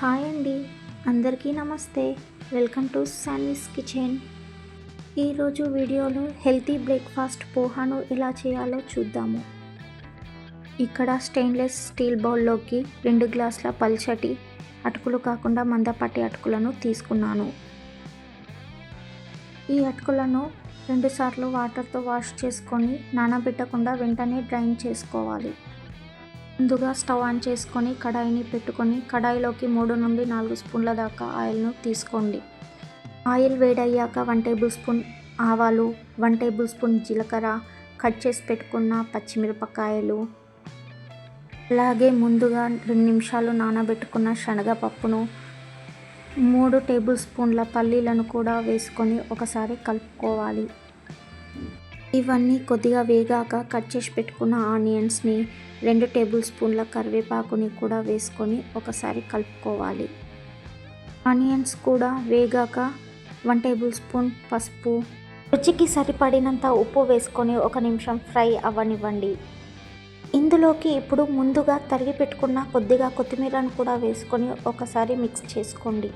Hi అండి. అందరికీ నమస్తే. Welcome to Sanvi's kitchen. ఈరోజు వీడియోలో హెల్తీ బ్రేక్ఫాస్ట్ పోహాను ఎలా చేయాలో చూద్దాము. ఇక్కడ స్టెయిన్లెస్ స్టీల్ బౌల్లోకి రెండు గ్లాసుల పల్చటి అటుకులు కాకుండా మందపాటి అటుకులను తీసుకున్నాను. ఈ అటుకులను రెండుసార్లు వాటర్తో వాష్ చేసుకొని నానబెట్టకుండా వెంటనే డ్రైన్ చేసుకోవాలి. ముందుగా స్టవ్ ఆన్ చేసుకొని కడాయిని పెట్టుకొని కడాయిలోకి మూడు నుండి నాలుగు స్పూన్ల దాకా ఆయిల్ను తీసుకోండి. ఆయిల్ వేడయ్యాక వన్ టేబుల్ స్పూన్ ఆవాలు వన్ టేబుల్ స్పూన్ జీలకర్ర కట్ చేసి పెట్టుకున్న పచ్చిమిరపకాయలు అలాగే ముందుగా రెండు నిమిషాలు నానబెట్టుకున్న శనగపప్పును మూడు టేబుల్ స్పూన్ల పల్లీలను కూడా వేసుకొని ఒకసారి కలుపుకోవాలి. ఇవన్నీ కొద్దిగా వేగాక కట్ చేసి పెట్టుకున్న ఆనియన్స్ని రెండు టేబుల్ స్పూన్ల కరివేపాకుని కూడా వేసుకొని ఒకసారి కలుపుకోవాలి. ఆనియన్స్ కూడా వేగాక వన్ టేబుల్ స్పూన్ పసుపు రుచికి సరిపడినంత ఉప్పు వేసుకొని ఒక నిమిషం ఫ్రై అవ్వనివ్వండి. ఇందులోకి ఇప్పుడు ముందుగా తరిగి పెట్టుకున్న కొద్దిగా కొత్తిమీరను కూడా వేసుకొని ఒకసారి మిక్స్ చేసుకోండి.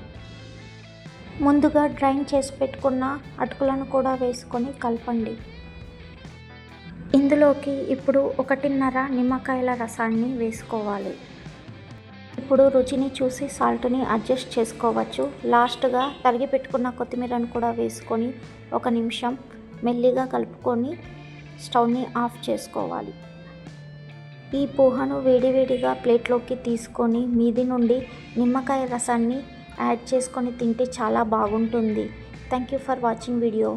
ముందుగా డ్రైన్ చేసి పెట్టుకున్న అటుకులను కూడా వేసుకొని కలపండి. ఇందులోకి ఇప్పుడు ఒకటిన్నర నిమ్మకాయల రసాన్ని వేసుకోవాలి. ఇప్పుడు రుచిని చూసి సాల్ట్ని అడ్జస్ట్ చేసుకోవచ్చు. లాస్ట్గా తరిగి పెట్టుకున్న కొత్తిమీరను కూడా వేసుకొని ఒక నిమిషం మెల్లిగా కలుపుకొని స్టవ్ని ఆఫ్ చేసుకోవాలి. ఈ పోహను వేడివేడిగా ప్లేట్లోకి తీసుకొని మీది నుండి నిమ్మకాయ రసాన్ని యాడ్ చేసుకొని తింటే చాలా బాగుంటుంది. Thank you for watching video.